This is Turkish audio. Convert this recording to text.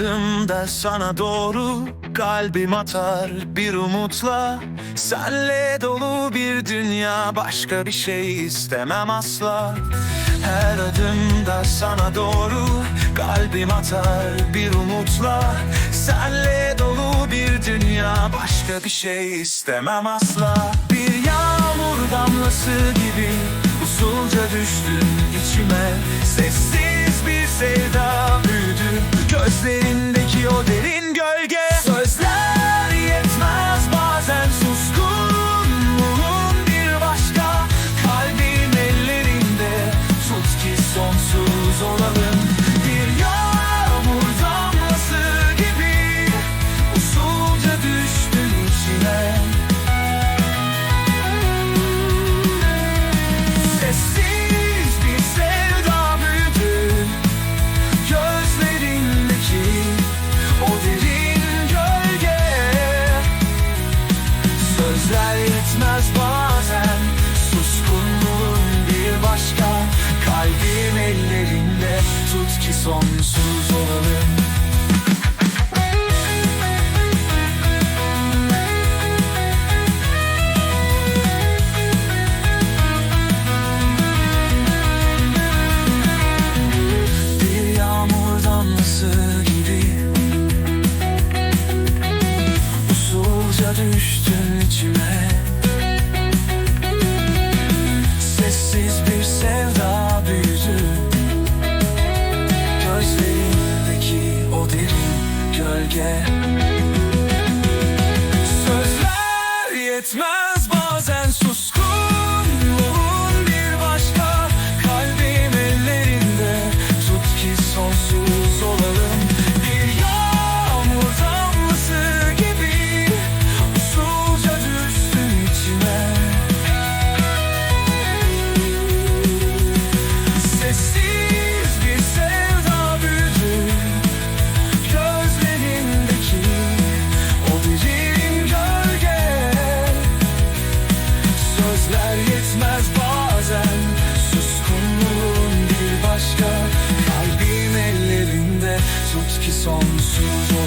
adımda sana doğru Kalbim atar bir umutla. Senle dolu bir dünya Başka bir şey istemem asla. Her adımda sana doğru Kalbim atar bir umutla. Senle dolu bir dünya Başka bir şey istemem asla. Bir yağmur damlası gibi Usulca düştün içime. Sessiz bir sevda yetmez bazen. Suskunluğun bir başka Kalbim ellerinde. Tut ki sonsuz olalım. Bir yağmur damlası gibi. Usulca düştün Sessiz bir sevda büyüdü. Gözlerindeki o derin gölge. Sözler yetmez songs